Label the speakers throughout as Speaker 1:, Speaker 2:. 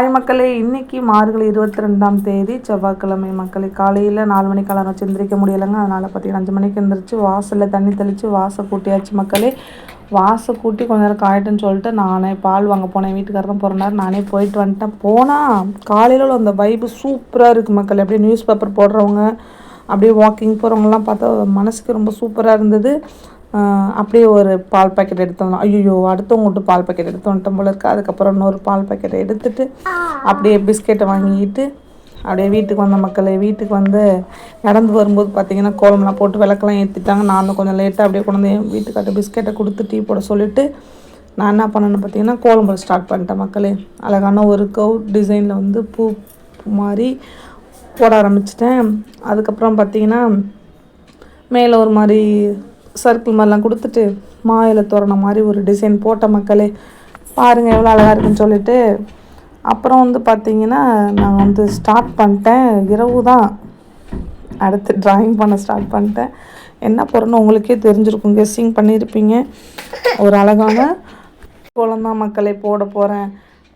Speaker 1: Hi மக்களே இன்னைக்கு மார்கழி இருபத்தி ரெண்டாம் தேதி செவ்வாய்க்கிழமை மக்களே காலையில் நாலு மணிக்கு அலாரம் வச்சு எந்திரிக்க முடியலைங்க. அதனால் பார்த்தீங்கன்னா அஞ்சு மணிக்கு எந்திரிச்சு வாசலில் தண்ணி தெளித்து வாசல் கூட்டியாச்சு மக்களே. வாசை கூட்டி கொஞ்ச நேரம் காயட்டுன்னு சொல்லிட்டு நானே பால் வாங்க போனேன். வீட்டுக்காரர் தான் போகிறனாரு நானே போயிட்டு வந்துட்டேன். போனால் காலையில் உள்ள அந்த வைப்பு சூப்பராக இருக்குது மக்கள். அப்படியே நியூஸ் பேப்பர் போடுறவங்க அப்படியே வாக்கிங் போகிறவங்கலாம் பார்த்தா மனசுக்கு ரொம்ப சூப்பராக இருந்தது. அப்படியே ஒரு பால் பாக்கெட் எடுத்து ஐயோ அடுத்தவங்க விட்டு பால் பாக்கெட் எடுத்து வந்துட்டோம் போல இருக்குது அதுக்கப்புறம் இன்னொரு பால் பாக்கெட்டை எடுத்துட்டு அப்படியே பிஸ்கெட்டை வாங்கிட்டு அப்படியே வீட்டுக்கு வந்த மக்களே வீட்டுக்கு வந்து நடந்து வரும்போது பார்த்திங்கன்னா கோலம்லாம் போட்டு விளக்கெல்லாம் ஏற்றிட்டாங்க நானும் கொஞ்சம் லேட்டாக அப்படியே கொண்டு வந்து என் வீட்டுக்காட்ட பிஸ்கெட்டை கொடுத்து டீ போட சொல்லிவிட்டு நான் என்ன பண்ணேன்னு பார்த்தீங்கன்னா கோலம் போட ஸ்டார்ட் பண்ணிட்டேன் மக்களே. அழகான ஒரு கவு டிசைனில் வந்து பூ பூ மாதிரி போட ஆரம்பிச்சிட்டேன். அதுக்கப்புறம் பார்த்தீங்கன்னா மேலே ஒரு மாதிரி சர்க்கிள் மாதிரிலாம் கொடுத்துட்டு மாயில தோரண மாதிரி ஒரு டிசைன் போட்ட மக்களே பாருங்கள் எவ்வளோ அழகாக இருக்குன்னு சொல்லிட்டு அப்புறம் வந்து பார்த்தீங்கன்னா நான் வந்து ஸ்டார்ட் பண்ணிட்டேன். இரவு தான் அடுத்து ட்ராயிங் பண்ண ஸ்டார்ட் பண்ணிட்டேன். என்ன போகிறேன்னு உங்களுக்கே தெரிஞ்சிருக்கும். கெஸ்ஸிங் பண்ணியிருப்பீங்க. ஒரு அழகான கோலம் மக்களை போட போகிறேன்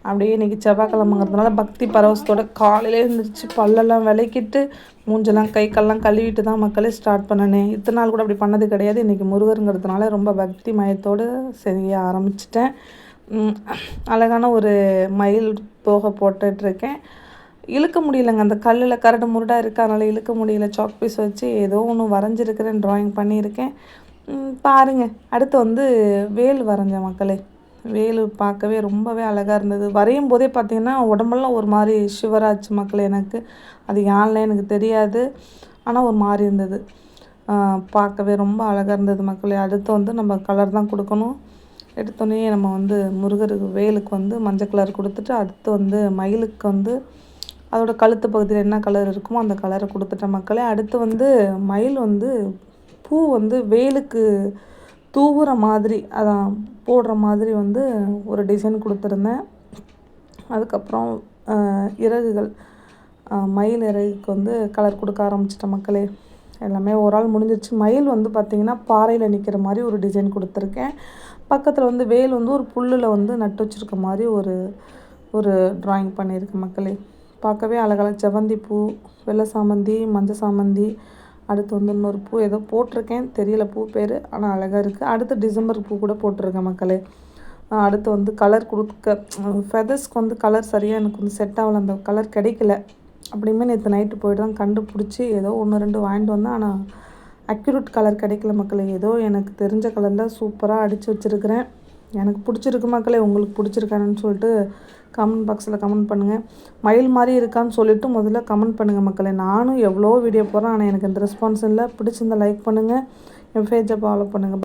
Speaker 1: அப்படியே இன்றைக்கி செவ்வாய்க்கிழமைங்கிறதுனால பக்தி பரவசத்தோட காலையிலே எழுந்திரிச்சு பல்லெல்லாம் விளக்கிட்டு மூஞ்செல்லாம் கை கால்லாம் கழுவிட்டு தான் மக்களே ஸ்டார்ட் பண்ணினேன் இத்தனை நாள் கூட அப்படி பண்ணது கிடையாது. இன்றைக்கி முருகருங்கிறதுனால ரொம்ப பக்தி மயத்தோடு செய்ய ஆரம்பிச்சிட்டேன். அழகான ஒரு மயில் தோகை போட்டுட்ருக்கேன். இழுக்க முடியலங்க. அந்த கல்லில் கரடு முருடாக இருக்கு. அதனால் இழுக்க முடியல. சாக் பீஸ் வச்சு ஏதோ ஒன்று வரைஞ்சிருக்கிறேன் ட்ராயிங் பண்ணியிருக்கேன். பாருங்கள் பாருங்க. அடுத்து வந்து வேல் வரைஞ்சேன் மக்களே. வேலு பார்க்கவே ரொம்பவே அழகாக இருந்தது. வரையும் போதே பார்த்தீங்கன்னா உடம்பெல்லாம் ஒரு மாதிரி ஷிவராச்சு மக்கள் எனக்கு. அது ஏன்ல எனக்கு தெரியாது. ஆனால் ஒரு மாதிரி இருந்தது. பார்க்கவே ரொம்ப அழகாக இருந்தது மக்களே. அடுத்து வந்து நம்ம கலர் தான் கொடுக்கணும். எடுத்தோடனே நம்ம வந்து முருகருக்கு வேலுக்கு வந்து மஞ்சள் கலர் கொடுத்துட்டு அடுத்து வந்து மயிலுக்கு வந்து அதோட கழுத்து பகுதியில் என்ன கலர் இருக்குமோ அந்த கலரை கொடுத்துட்டேன் மக்களே. அடுத்து வந்து மயில் வந்து பூ வந்து வேலுக்கு தூவுற மாதிரி அதான் போடுற மாதிரி வந்து ஒரு டிசைன் கொடுத்துருந்தேன். அதுக்கப்புறம் இறகுகள் மயில் இறகுக்கு வந்து கலர் கொடுக்க ஆரம்பிச்சிட்டேன் மக்களே. எல்லாமே ஒரு ஆள் முடிஞ்சிருச்சு. மயில் வந்து பார்த்திங்கன்னா பாறையில் நிற்கிற மாதிரி ஒரு டிசைன் கொடுத்துருக்கேன். பக்கத்தில் வந்து வேல் வந்து ஒரு புல்லில் வந்து நட்டு வச்சுருக்க மாதிரி ஒரு ஒரு டிராயிங் பண்ணியிருக்கேன் மக்களே. பார்க்கவே அழகழகு. செவந்தி பூ வெள்ளை சாமந்தி மஞ்சள் சாமந்தி அடுத்து வந்து இன்னொரு பூ ஏதோ போட்டிருக்கேன். தெரியல பூ பேர். ஆனால் அழகாக இருக்குது அடுத்து டிசம்பர் பூ கூட போட்டிருக்கேன் மக்களே. அடுத்து வந்து கலர் கொடுக்க ஃபெதர்ஸ்க்கு வந்து கலர் சரியாக எனக்கு வந்து செட் ஆகல. அந்த கலர் கிடைக்கல. அப்படியுமே நேற்று நைட்டு போயிட்டு தான் கண்டுபிடிச்சி ஏதோ ஒன்று ரெண்டு வாங்கிட்டு வந்தேன். ஆனால் அக்யூரேட் கலர் கிடைக்கல மக்களே. ஏதோ எனக்கு தெரிஞ்ச கலரில் சூப்பராக அடித்து வச்சுருக்கிறேன். எனக்கு பிடிச்சிருக்கு மக்களே உங்களுக்கு பிடிச்சிருக்கானுன்னு சொல்லிட்டு கமெண்ட் பாக்ஸில் கமெண்ட் பண்ணுங்கள் மயில் மாதிரி இருக்கான்னு சொல்லிட்டு முதல்ல கமெண்ட் பண்ணுங்கள் மக்களே. நானும் எவ்வளோ வீடியோ போடுறேன் ஆனால் எனக்கு இந்த ரெஸ்பான்ஸ் இல்லை. பிடிச்சிருந்தா லைக் பண்ணுங்கள் என் பேஜை ஃபாலோ பண்ணுங்கள்